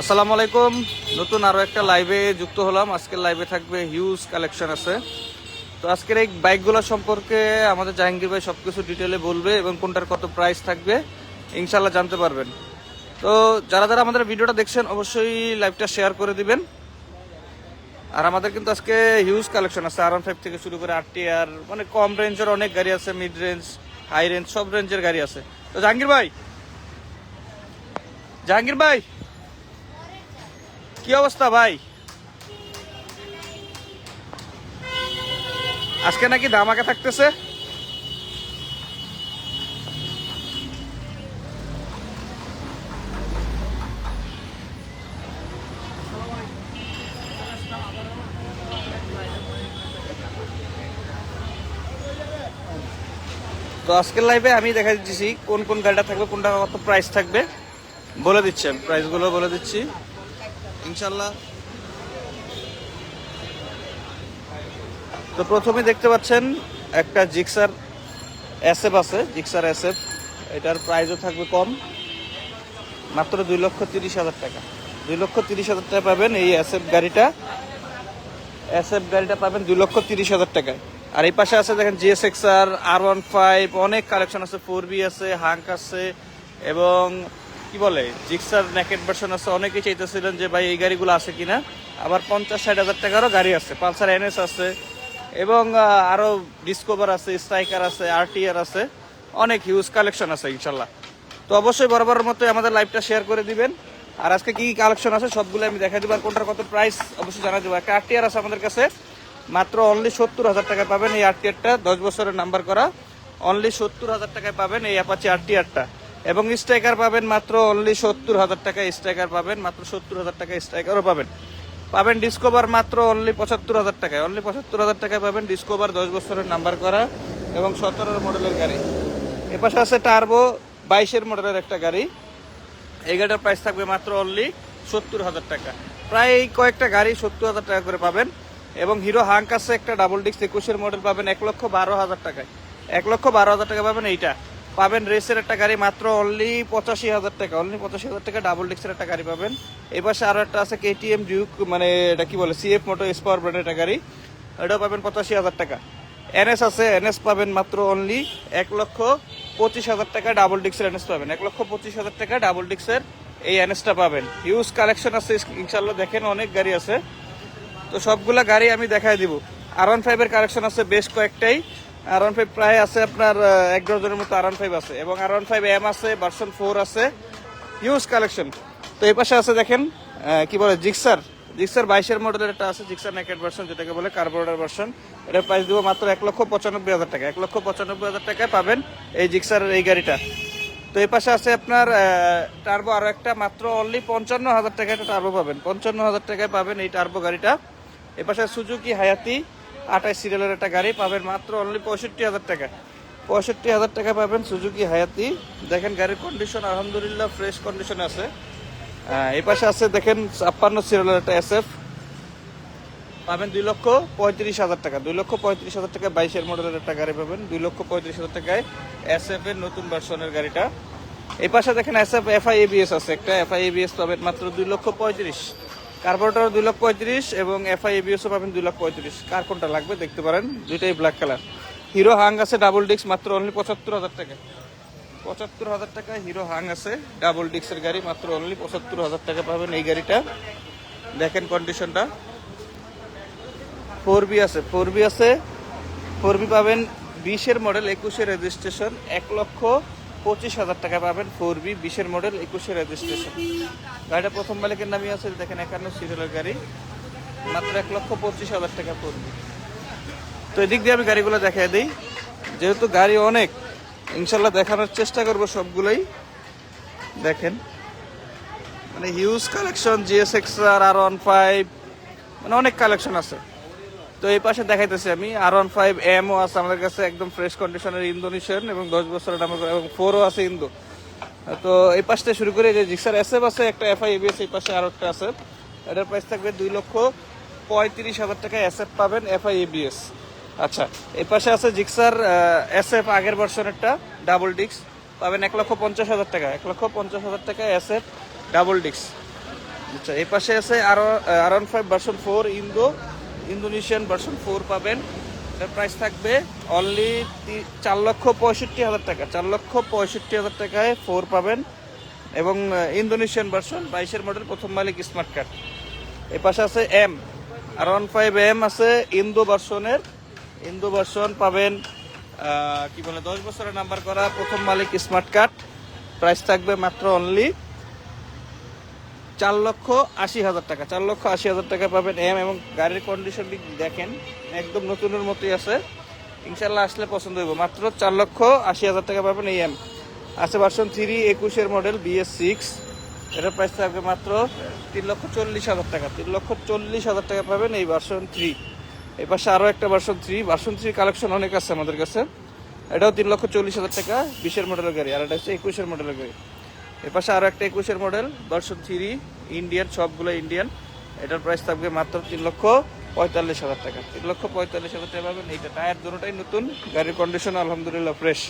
আসসালামু আলাইকুম। নতুন আরও একটা লাইভে যুক্ত হলাম। আজকের লাইভে থাকবে হিউজ কালেকশন আছে। তো আজকের এই বাইকগুলো সম্পর্কে আমাদের জাহাঙ্গীর ভাই সবকিছু ডিটেলে বলবে এবং কোনটার কত প্রাইস থাকবে ইনশাল্লাহ জানতে পারবেন। তো যারা যারা আমাদের ভিডিওটা দেখছেন, অবশ্যই লাইভটা শেয়ার করে দিবেন। আর আমাদের কিন্তু আজকে হিউজ কালেকশন আছে। আর ফাইভ থেকে শুরু করে আটটি আর মানে কম রেঞ্জের অনেক গাড়ি আছে মিড রেঞ্জ হাই রেঞ্জ সব রেঞ্জের গাড়ি আছে। তো জাহাঙ্গীর ভাই জাহাঙ্গীর ভাই কি অবস্থা ভাই? আজকে নাকি ধামাকা থাকতেছে? তো আজকের লাইভে আমি দেখা দিচ্ছি কোন কোন গাড়িটা থাকবে, কোনটা কত প্রাইস থাকবে। বলে দিচ্ছি আমি প্রাইসগুলো বলে দিচ্ছি। ইনশাল্লাহ তো প্রথমে দেখতে পাচ্ছেন একটা জিক্সার এসএফ আছে, জিক্সার এসএফ। এটার প্রাইসও থাকবে কম। মাত্র দুই লক্ষ তিরিশ হাজার টাকা। দুই লক্ষ তিরিশ হাজার টাকা পাবেন এই এসএফ গাড়িটা। এসএফ গাড়িটা পাবেন দুই লক্ষ তিরিশ হাজার টাকায়। আর এই পাশে আছে দেখেন GSX R R one five অনেক কালেকশন আছে। ফোর বি আছে হাঙ্ক আছে, এবং কি বলে জিক্সার নেকেট ভার্সন আছে, অনেকেই চাইতেছিলেন যে ভাই এই গাড়িগুলো আছে কিনা। আবার পঞ্চাশ, ষাট হাজার টাকারও গাড়ি আছে পালসার এনএস আছে, এবং আরও ডিসকোভার আছে স্ট্রাইকার আছে আরটিআর আছে, অনেক হিউজ কালেকশন আছে, ইনশাল্লাহ। তো অবশ্যই বরাবরের মতো আমাদের লাইভটা শেয়ার করে দিবেন। আর আজকে কি কালেকশন আছে সবগুলো আমি দেখা দিব, আর কোনটার কত প্রাইস অবশ্যই জানা দেবো। একটা আরটিআর আছে আমাদের কাছে, মাত্র অনলি সত্তর হাজার টাকায় পাবেন এই আরটিআরটা দশ বছরের নাম্বার করা। অনলি সত্তর হাজার টাকায় পাবেন এই অ্যাপাচি আরটিআরটা এবং স্ট্রাইকার পাবেন মাত্র অনলি সত্তর হাজার টাকা, স্ট্রাইকার পাবেন মাত্র সত্তর হাজার টাকায় স্ট্রাইকারও পাবেন। পাবেন ডিসকভার মাত্র অনলি পঁচাত্তর হাজার টাকায়। অনলি পঁচাত্তর হাজার টাকায় পাবেন ডিসকভার দশ বছরের নাম্বার করা এবং সতেরোর মডেলের গাড়ি। এপাশে আছে টার্বো বাইশের মডেলের একটা গাড়ি। এই গাড়িটার প্রাইস থাকবে মাত্র অনলি সত্তর হাজার টাকা। প্রায় এই কয়েকটা গাড়ি সত্তর হাজার টাকা করে পাবেন এবং হিরো হাঙ্ক আছে একটা ডাবল ডিস্ক একুশের মডেল পাবেন এক লক্ষ বারো হাজার টাকায়। এক লক্ষ বারো হাজার টাকা পাবেন এইটা। পাবেন রেসের একটা গাড়ি মাত্র অনলি পঁচাশি হাজার টাকা অনলি পঁচাশি হাজার টাকা ডাবল ডিক্সের একটা গাড়ি পাবেন। এই পাশে আরও একটা আছে কেটিএম ডিউক মানে এটা কি বলে সিএফ মোটো স্পাওয়ার ব্র্যান্ডের একটা গাড়ি। এটাও পাবেন পঁচাশি হাজার টাকা। এনএস আছে এনএস পাবেন মাত্র অনলি এক লক্ষ পঁচিশ হাজার টাকা ডাবল ডিক্সের এনএস পাবেন। এক লক্ষ পঁচিশ হাজার টাকা ডাবল ডিক্সের এই এনএসটা পাবেন। হিউজ কালেকশন আছে ইনশাল্লাহ দেখেন অনেক গাড়ি আছে। তো সবগুলা গাড়ি আমি দেখাই দিব। আর ওয়ান ফাইভের কালেকশন আছে বেশ কয়েকটাই। আর ওয়ান ফাইভ প্রায় আছে আপনার এক ডজনের মতো আর ওয়ান ফাইভ আছে। এবং আর ওয়ান ফাইভ এম আছে ভার্সন ফোর আছে। হিউজ কালেকশন তো এই পাশে আছে দেখেন কি বলে জিক্সার জিক্সার বাইশের মডেলের একটা আছে জিক্সার নেকেট ভার্সন যেটাকে বলে কার্বোরেটার ভার্সন এটার প্রাইস দিব মাত্র এক লক্ষ পঁচানব্বই হাজার টাকা। এক লক্ষ পঁচানব্বই হাজার টাকায় পাবেন এই জিক্সার এই গাড়িটা। তো এই পাশে আছে আপনার টার্বো আরও একটা, মাত্র অনলি পঞ্চান্ন হাজার টাকায় একটা টার্বো পাবেন। পঞ্চান্ন হাজার টাকায় পাবেন এই টার্বো গাড়িটা। এ পাশে সুজুকি হায়াতি আঠাশ সিরিয়ালের একটা গাড়ি পাবেন মাত্র অনলি পঁয়ষট্টি হাজার টাকা। পঁয়ষট্টি হাজার টাকা পাবেন সুজুকি হায়াতি দেখেন গাড়ির কন্ডিশন আলহামদুলিল্লাহ ফ্রেশ কন্ডিশনে আছে। এই পাশে আছে দেখেন ছাপ্পান্ন সিরিয়ালের একটা এসএফ পাবেন দুই লক্ষ পঁয়ত্রিশ হাজার টাকা। দুই লক্ষ পঁয়ত্রিশ হাজার টাকা বাইশের মডেলের একটা গাড়ি পাবেন। দুই লক্ষ পঁয়ত্রিশ হাজার টাকায় এসএফ এর নতুন ভার্সনের গাড়িটা। এই পাশে দেখেন এসএফ এফআই এবিএস আছে। একটা এফআই এবিএস পাবেন মাত্র দুই লক্ষ পঁয়ত্রিশ। কার্বোরেটর দুই লক্ষ পঁয়ত্রিশ এবং এফআই এবিএসও পাবেন দুই লক্ষ পঁয়ত্রিশ। কার কোনটা লাগবে দেখতে পারেন। দুইটাই ব্ল্যাক কালার হিরো হাং আছে ডাবল ডিস্ক মাত্র অনলি পঁচাত্তর হাজার টাকা। পঁচাত্তর হাজার টাকা হিরো হাং আছে ডাবল ডিস্কের গাড়ি, মাত্র অনলি পঁচাত্তর হাজার টাকা পাবেন এই গাড়িটা। দেখেন কন্ডিশনটা ফোর বি আছে ফোর বি আছে। ফোর বি পাবেন বিশের মডেল একুশের রেজিস্ট্রেশন এক লক্ষ পঁচিশ হাজার টাকা পাবেন ফোর বি, বিশের মডেল একুশে রেজিস্ট্রেশন গাড়িটা প্রথম মালিকের নামই আছে, দেখেন একান্ন সিরিয়ালের গাড়ি। মাত্র এক লক্ষ পঁচিশ হাজার টাকা ফোর বি। তো এদিক দিয়ে আমি গাড়িগুলো দেখাই দিই। যেহেতু গাড়ি অনেক, ইনশাল্লাহ দেখানোর চেষ্টা করব সবগুলোই। দেখেন মানে huge collection GSX R R one five মানে অনেক কালেকশন আছে। তো এই পাশে দেখাইতেছি আমি। আর ওয়ান ফাইভ এমও আছে আমাদের কাছে, একদম ফ্রেশ কন্ডিশনের ইন্দোনেশিয়ান এবং দশ বছরের নাম্বার এবং ফোরও আছে ইন্দো। তো এই পাশটা শুরু করে যে জিক্সার এসএফ আছে, একটা এফআই এবিএস এই পাশে আরও একটা আছে। এটার প্রাইস থাকবে দুই লক্ষ পঁয়ত্রিশ হাজার টাকা এসএফ পাবেন এফআই এবিএস আচ্ছা এই পাশে আছে জিক্সার এসএফ আগের ভার্সনেরটা ডাবল ডিক্স পাবেন এক লক্ষ পঞ্চাশ হাজার টাকা, এক লক্ষ পঞ্চাশ হাজার টাকা এসএফ ডাবল ডিক্স আচ্ছা এই পাশে আছে আরও one five version four Indo Indonesian version four পাবেন। এটার প্রাইস থাকবে অনলি চার লক্ষ পঁয়ষট্টি হাজার টাকা। চার লক্ষ পঁয়ষট্টি হাজার টাকায় ফোর পাবেন। এবং ইন্দোনেশিয়ান ভার্সন বাইশের মডেল প্রথম মালিক স্মার্ট কার্ড এই পাশে আছে M R one five M আছে ইন্দো ভার্সনের ইন্দো ভার্সন পাবেন কি বলে, দশ বছরের নাম্বার করা প্রথম মালিক স্মার্ট কার্ড প্রাইস থাকবে মাত্র অনলি চার লক্ষ আশি হাজার টাকা, চার লক্ষ আশি হাজার টাকা পাবেন এম এবং গাড়ির কন্ডিশন দেখেন, একদম নতুনের মতোই আছে। ইনশাল্লাহ আসলে পছন্দ হইব। মাত্র চার লক্ষ আশি হাজার টাকা পাবেন এই এম আছে ভার্সন থ্রি একুশের মডেল বিএস সিক্স এটার প্রাইস থাকবে মাত্র তিন লক্ষ চল্লিশ হাজার টাকা। তিন লক্ষ চল্লিশ হাজার টাকা পাবেন এই ভার্সন থ্রি এই পাশে আরও একটা version three version three collection অনেক আছে আমাদের কাছে। এটাও তিন লক্ষ চল্লিশ হাজার টাকা, বিশের মডেলের গাড়ি। আর এটা হচ্ছে একুশের মডেলের গাড়ি। এর পাশে আরও একটা একুশের মডেল ভার্সন থ্রি ইন্ডিয়ান সবগুলো ইন্ডিয়ান এটার প্রাইস থাকবে মাত্র তিন লক্ষ পঁয়তাল্লিশ হাজার টাকা। তিন লক্ষ পঁয়তাল্লিশ হাজার টাকা পাবেন। এইটা টায়ার দুটোটাই নতুন, গাড়ির কন্ডিশন আলহামদুলিল্লাহ ফ্রেশ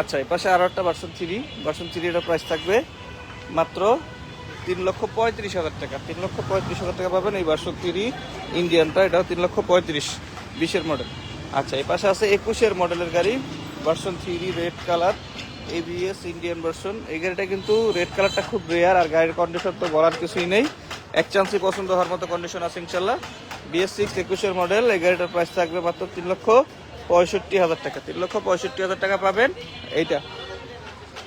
আচ্ছা এই পাশে আরও একটা ভার্সন থ্রি ভার্সন থ্রি এটার প্রাইস থাকবে মাত্র তিন লক্ষ পঁয়ত্রিশ হাজার টাকা। তিন লক্ষ পঁয়ত্রিশ হাজার টাকা পাবেন এই ভার্সন থ্রি ইন্ডিয়ানটা এটাও তিন লক্ষ পঁয়ত্রিশ, বিশের মডেল আচ্ছা এই পাশে আছে একুশের মডেলের গাড়ি version three red colour ABS Indian version এই গাড়িটা কিন্তু রেড কালারটা খুব রেয়ার আর গাড়ির কন্ডিশন তো বলার কিছুই নেই। এক চান্সই পছন্দ হওয়ার মতো কন্ডিশন আছে ইনশাল্লাহ। বিএস সিক্স একুশের মডেল এই গাড়িটার প্রাইস থাকবে মাত্র তিন লক্ষ পঁয়ষট্টি হাজার টাকা। তিন লক্ষ পঁয়ষট্টি হাজার টাকা পাবেন এইটা।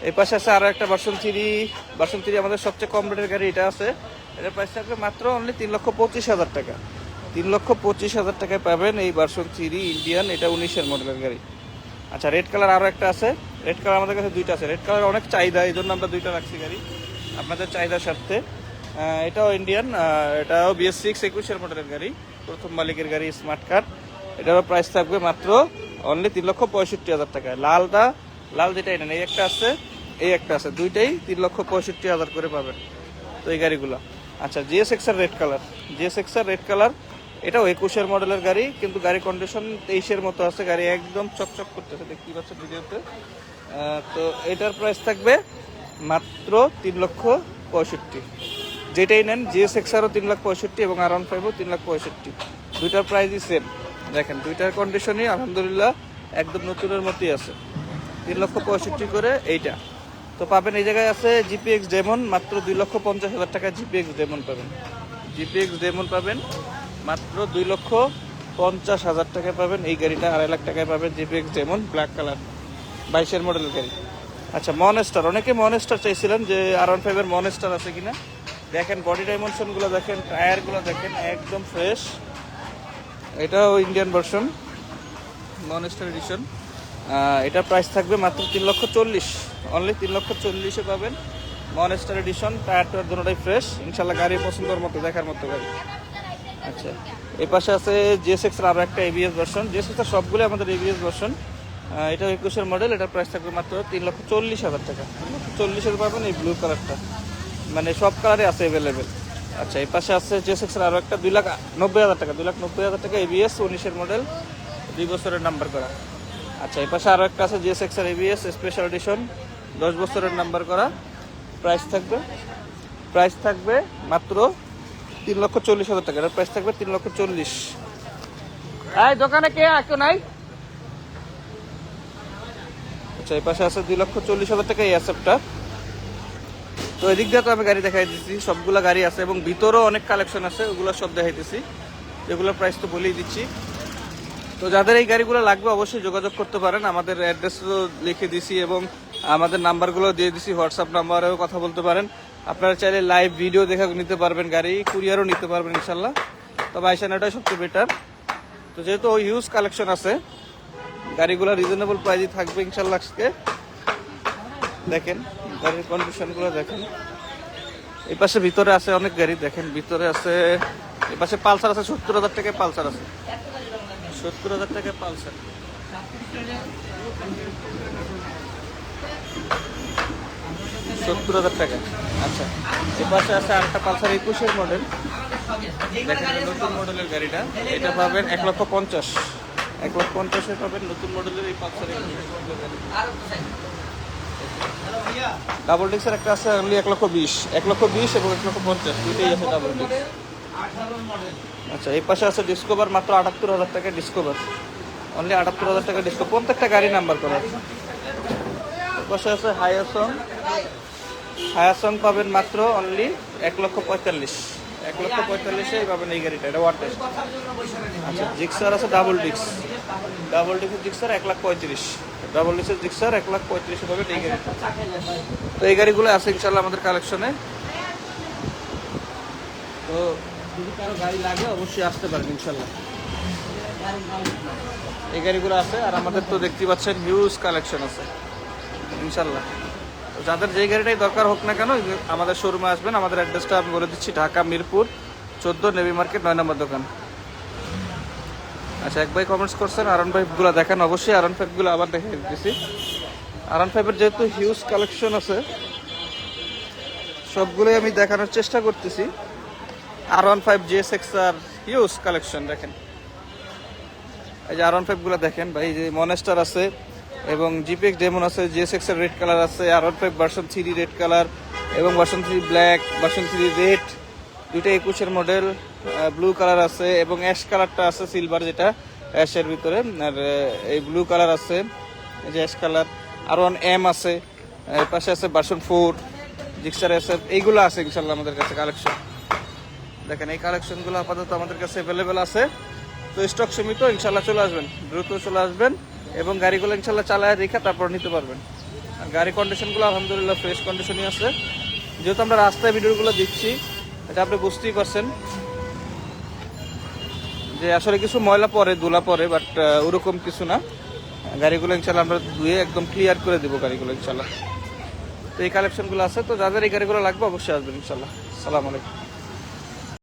এই পাশে আছে আরও একটা ভার্সন থ্রি ভার্সন থ্রি আমাদের সবচেয়ে কম রেটের গাড়ি এটা আছে। এটার প্রাইস থাকবে মাত্র অনলি তিন লক্ষ পঁচিশ হাজার টাকা। তিন লক্ষ পঁচিশ হাজার টাকায় পাবেন এই ভার্সন থ্রি ইন্ডিয়ান এটা উনিশের মডেলের গাড়ি। আচ্ছা রেড কালার আরও একটা আছে। রেড কালার আমাদের কাছে দুইটা আছে। রেড কালার অনেক চাহিদা, এই জন্য আমরা দুইটা রাখছি গাড়ি। আপনাদের চাহিদার স্বার্থে। এটাও ইন্ডিয়ান এটাও বিএস সিক্স একুশের মডেলের গাড়ি, প্রথম মালিকের গাড়ি স্মার্ট কার্ড এটারও প্রাইস থাকবে মাত্র অনলি তিন লক্ষ পঁয়ষট্টি হাজার টাকায় লালটা, লাল যেটা নেন এই একটা আছে, এই একটা আছে। দুইটাই তিন লক্ষ পঁয়ষট্টি হাজার করে পাবেন তো এই গাড়িগুলো। আচ্ছা GS X R red colour GS X R red colour এটাও একুশের মডেলের গাড়ি, কিন্তু গাড়ি কন্ডিশন তেইশের মতো আছে। গাড়ি একদম চকচক করতেছে, দেখতেই পাচ্ছ ভিডিওতে। তো এটার প্রাইস থাকবে মাত্র তিন লক্ষ পঁয়ষট্টি। যেটাই নেন জিএস এক্সারও তিন লাখ পঁয়ষট্টি এবং আর ওয়ান ফাইভও তিন লাখ পঁয়ষট্টি। দুইটার প্রাইসই সেম দেখেন, দুইটার কন্ডিশনই আলহামদুলিল্লাহ একদম নতুনের মতোই আছে। তিন লক্ষ পঁয়ষট্টি করে এইটা। তো পাবেন এই জায়গায় আছে জিপিএক্স ডেমন মাত্র দুই লক্ষ পঞ্চাশ হাজার টাকা জিপিএক্স ডেমন পাবেন। জিপিএক্স ডেমন পাবেন, মাত্র দুই লক্ষ পঞ্চাশ হাজার টাকায় পাবেন। এই গাড়িটা আড়াই লাখ টাকায় পাবেন জিপিএক্স ডেমন ব্ল্যাক কালার বাইশের মডেলের গাড়ি। আচ্ছা মনেস্টার অনেকে মনেস্টার চাইছিলেন যে আর ওয়ান ফাইভের মনেস্টার আছে কিনা। দেখেন বডি ডাইমেনশনগুলো দেখেন টায়ারগুলো দেখেন, একদম ফ্রেশ এটাও ইন্ডিয়ান ভার্সন মনেস্টার এডিশন এটা প্রাইস থাকবে মাত্র তিন লক্ষ চল্লিশ। অনলি তিন লক্ষ চল্লিশে পাবেন মনেস্টার এডিশন টায়ার টায়ার দুটোটাই ফ্রেশ ইনশাল্লাহ গাড়ি পছন্দের মতো, দেখার মতো গাড়ি। আচ্ছা এ পাশে আছে জিএস এক্স আরও একটা এবিএস ভার্সন জিএস এক্স সবগুলো আমাদের এবিএস ভার্সন এটা একুশের মডেল এটার প্রাইস থাকবে মাত্র তিন লক্ষ চল্লিশ হাজার টাকা। চল্লিশের পাবেন এই ব্লু কালারটা মানে সব কালারে আছে অ্যাভেলেবেল আচ্ছা এই পাশে আছে জিএস এক্স আরও একটা, দুই লাখ নব্বই হাজার টাকা, দুই লাখ নব্বই হাজার টাকা এবিএস উনিশের মডেল দুই বছরের নাম্বার করা। আচ্ছা এই পাশে আরও একটা আছে X R ABS special edition দশ বছরের নাম্বার করা। প্রাইস থাকবে প্রাইস থাকবে মাত্র তিন লক্ষ চল্লিশ হাজার টাকা। এটার প্রাইস থাকবে তিন লক্ষ চল্লিশ। এই দোকানে কে? কেউ নাই? আচ্ছা এই পাশে আছে দুই লক্ষ চল্লিশ হাজার টাকা এই অ্যাসেপটা তো এদিক দিয়ে তো আমি গাড়ি দেখাই দিচ্ছি সবগুলা গাড়ি আছে এবং ভিতরেও অনেক কালেকশন আছে, ওগুলো সব দেখাইতেছি এগুলোর প্রাইস তো বলেই দিচ্ছি। তো যাদের এই গাড়িগুলো লাগবে অবশ্যই যোগাযোগ করতে পারেন। আমাদের অ্যাড্রেসও লিখে দিছি এবং আমাদের নাম্বারগুলো দিয়ে দিছি হোয়াটসঅ্যাপ নাম্বারেও কথা বলতে পারেন। আপনারা চাইলে লাইভ ভিডিও দেখা নিতে পারবেন গাড়ি কুরিয়ারও নিতে পারবেন ইনশাল্লাহ তবে আইসানাটাই সবচেয়ে বেটার তো যেহেতু হিউজ কালেকশন আছে গাড়িগুলো রিজনেবল প্রাইসে থাকবে ইনশাল্লাহ আজকে। দেখেন, গাড়ির কন্ডিশনগুলো দেখেন। এই পাশে ভিতরে আছে অনেক গাড়ি, দেখেন, ভিতরে আছে, এই পাশে পালসার আছে, সত্তর হাজার টাকায় পালসার আছে। সত্তর হাজার টাকায় পালসার। সত্তর হাজার টাকা। আচ্ছা এই পাশে আছে আরেকটা পালসার, একুশের মডেল দেখেন, নতুন মডেলের গাড়িটা। এটা পাবেন এক লক্ষ পঞ্চাশ। এক লক্ষ পঞ্চাশে পাবেন, নতুন মডেলের এই পালসার ডাবল ডিক্সের একটা আছে অনলি এক লক্ষ বিশ। এক লক্ষ বিশ এবং এক লক্ষ পঞ্চাশ, দুইটাই আছে ডাবল ডিক্স আচ্ছা এই পাশে আছে ডিসকভার মাত্র আটাত্তর হাজার টাকা ডিসকভার অনলি আটাত্তর হাজার টাকা ডিসকভার প্রত্যেকটা গাড়ি নাম্বার করা পাশে আছে হায়াসং হায়াসং পাবেন মাত্র অনলি এক লক্ষ পঁয়তাল্লিশ। এক লক্ষ পঁয়তাল্লিশে পাবেন এই গাড়িটা, এটা ওয়াট টেস্ট আচ্ছা জিক্সার আছে ডাবল ডিক্স ডাবল ডিক্সের জিক্সার এক লাখ পঁয়ত্রিশ। ডাবল ডিক্সের জিক্সার এক লাখ পঁয়ত্রিশে পাবেন এই গাড়ি। তো এই গাড়িগুলো আছে ইনশাল্লাহ আমাদের কালেকশনে। তো যদি কারও গাড়ি লাগে অবশ্যই আসতে পারেন ইনশাল্লাহ এই গাড়িগুলো আছে আর আমাদের তো দেখতে পাচ্ছেন হিউজ কালেকশন আছে ইনশাল্লাহ যাদের যেই গাড়িটাই দরকার হোক না কেন, আমাদের শোরুমে আসবেন। আমাদের অ্যাড্রেসটা আমি বলে দিচ্ছি, ঢাকা মিরপুর, চোদ্দ নেভি মার্কেট, নয় নম্বর দোকান। আচ্ছা এক ভাই কমেন্টস করছেন, আরন ফাইভগুলো দেখেন, অবশ্যই আরন ফাইভগুলো আবার দেখে দিচ্ছি আরন ফাইভের যেহেতু হিউজ কালেকশন আছে, সবগুলোই আমি দেখানোর চেষ্টা করতেছি। R one five GS X R huge collection দেখেন। এই যে আর ওয়ান ফাইভগুলো দেখেন ভাই যে মনেস্টার আছে এবং জিপিএক্স ডেমন আছে জিএস এক্সের রেড কালার আছে R one five version three red colour এবং version three black version three red দুইটা একুশের মডেল ব্লু কালার আছে এবং অ্যাশ কালারটা আছে সিলভার যেটা অ্যাশের ভিতরে। আর এই ব্লু কালার আছে যে ash colour R one M আছে এর পাশে আছে ভার্সন ফোর জিক্সার আছে। এইগুলো আছে ইনশাল্লাহ আমাদের কাছে কালেকশন দেখেন, এই কালেকশনগুলো আপাতত আমাদের কাছে অ্যাভেলেবেল আছে। তো স্টক সীমিত ইনশাল্লাহ চলে আসবেন। দ্রুত চলে আসবেন এবং গাড়িগুলো ইনশাল্লাহ চালায় রেখে তারপর নিতে পারবেন। আর গাড়ি কন্ডিশনগুলো আলহামদুলিল্লাহ ফ্রেশ কন্ডিশনই আছে। যেহেতু আমরা রাস্তায় ভিডিওগুলো দিচ্ছি এটা আপনি বুঝতেই পারছেন যে আসলে কিছু ময়লা পরে দোলা পরে বাট ওরকম কিছু না। গাড়িগুলো ইনশাল্লাহ আমরা ধুয়ে একদম ক্লিয়ার করে দেবো গাড়িগুলো ইনশাল্লাহ তো এই কালেকশনগুলো আছে, তো যাদের এই গাড়িগুলো লাগবে অবশ্যই আসবেন ইনশাল্লাহ সালাম আলাইকুম।